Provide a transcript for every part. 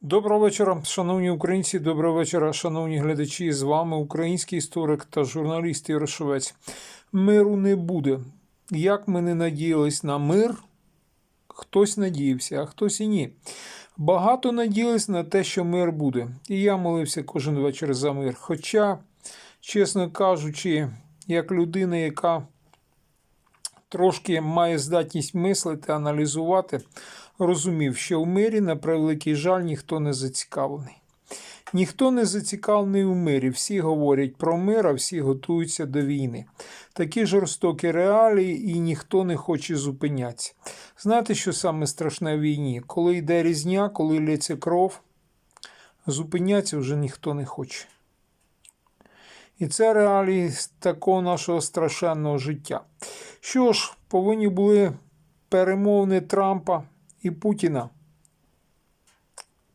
Доброго вечора, шановні українці, доброго вечора, шановні глядачі. З вами український історик та журналіст Ярошовець. Миру не буде. Як ми не надіялись на мир, хтось надіявся, а хтось і ні. Багато надіялись на те, що мир буде. І я молився кожен вечір за мир. Хоча, чесно кажучи, як людина, яка трошки має здатність мислити, аналізувати, розумів, що в мирі, на превеликий жаль, ніхто не зацікавлений. Ніхто не зацікавлений у мирі. Всі говорять про мир, а всі готуються до війни. Такі жорстокі реалії, і ніхто не хоче зупинятися. Знаєте, що саме страшне в війні? Коли йде різня, коли лється кров, зупинятися вже ніхто не хоче. І це реалії такого нашого страшенного життя. Що ж, повинні були перемовини Трампа і Путіна.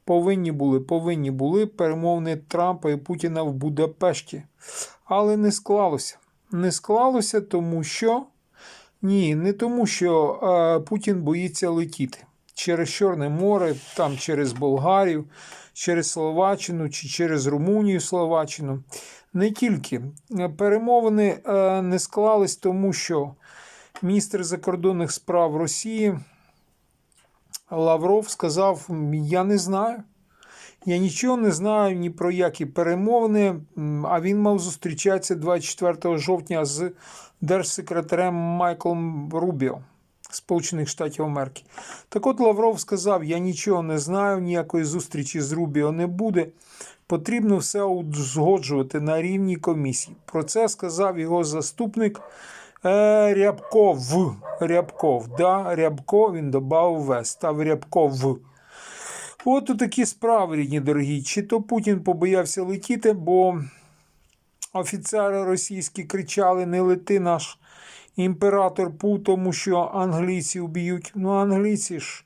Повинні були, повинні були перемовини Трампа і Путіна в Будапешті. Але не склалося. Не склалося, тому що ні, не тому, що е, Путін боїться летіти через Чорне море, там через Болгарію, через Словаччину чи через Румунію Словаччину. Не тільки. Перемовини е, не склались, тому що міністр закордонних справ Росії Лавров сказав: Я не знаю. Я нічого не знаю ні про які перемовини, а він мав зустрічатися 24 жовтня з держсекретарем Майклом Рубіо Сполучених Штатів Америки. Так от Лавров сказав: Я нічого не знаю, ніякої зустрічі з Рубіо не буде. Потрібно все узгоджувати на рівні комісії. Про це сказав його заступник е, Рябков. Рябков. Да, Рябко він додав В, став Рябков. От у такі справи, рідні дорогі. Чи то Путін побоявся летіти, бо офіцери російські кричали: не лети наш імператор Пу, тому що англійці вб'ють. Ну, англійці ж.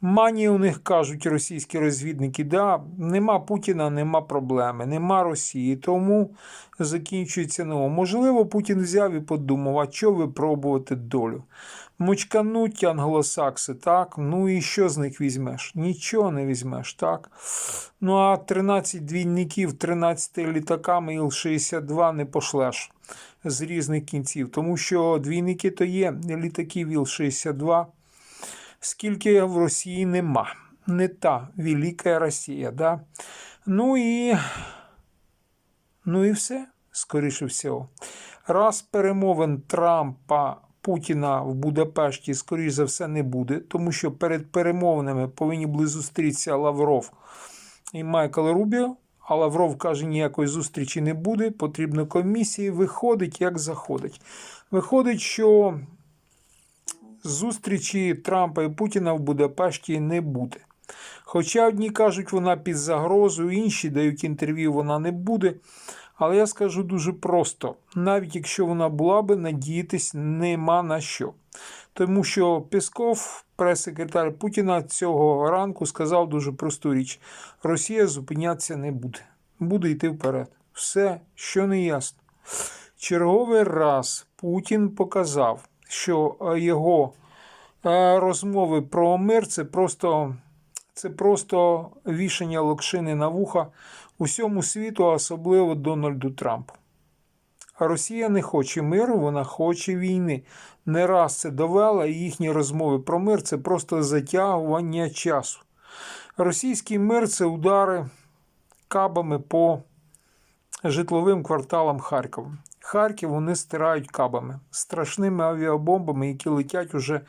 Мані у них кажуть російські розвідники, да, нема Путіна, нема проблеми, нема Росії, тому закінчується ново. Можливо, Путін взяв і подумав, а що випробувати долю? Мочкануть англосакси, так? Ну і що з них візьмеш? Нічого не візьмеш, так? Ну а 13 двійників, 13 літаками Іл-62 не пошлеш з різних кінців, тому що двійники то є літаків Іл-62 скільки в Росії нема. Не та Велика Росія. Да? Ну і ну і все, скоріше всього. Раз перемовин Трампа Путіна в Будапешті, скоріш за все, не буде, тому що перед перемовинами повинні були зустрітися Лавров і Майкл Рубіо. А Лавров каже, ніякої зустрічі не буде, потрібно комісії. Виходить, як заходить. Виходить, що зустрічі Трампа і Путіна в Будапешті не буде. Хоча одні кажуть, вона під загрозою, інші дають інтерв'ю, вона не буде. Але я скажу дуже просто: навіть якщо вона була би, надіятись нема на що. Тому що Песков, прес-секретар Путіна, цього ранку сказав дуже просту річ: Росія зупинятися не буде, буде йти вперед. Все, що не ясно. Черговий раз Путін показав, що е, його е, розмови про мир це просто, це просто вішання локшини на вуха усьому світу, особливо Дональду Трампу. А Росія не хоче миру, вона хоче війни. Не раз це довела, і їхні розмови про мир це просто затягування часу. Російський мир це удари кабами по житловим кварталам Харкова. Харків вони стирають кабами, страшними авіабомбами, які летять уже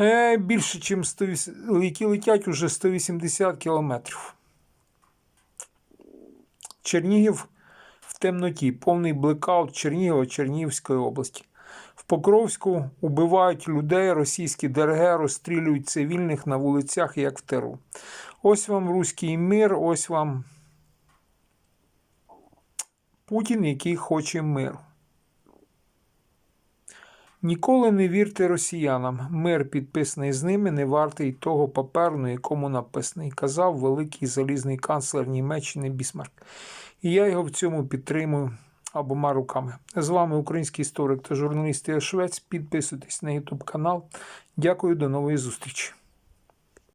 е, більше, ніж 100, які летять уже 180 кілометрів. Чернігів в темноті, повний блекаут Чернігова Чернігівської області. В Покровську убивають людей, російські ДРГ розстрілюють цивільних на вулицях, як в теру. Ось вам руський мир, ось вам Путін, який хоче миру. Ніколи не вірте росіянам. Мир, підписаний з ними, не вартий того паперу, на якому написаний, казав великий залізний канцлер Німеччини Бісмарк. І я його в цьому підтримую обома руками. З вами український історик та журналіст Швець. Підписуйтесь на YouTube канал. Дякую, до нової зустрічі.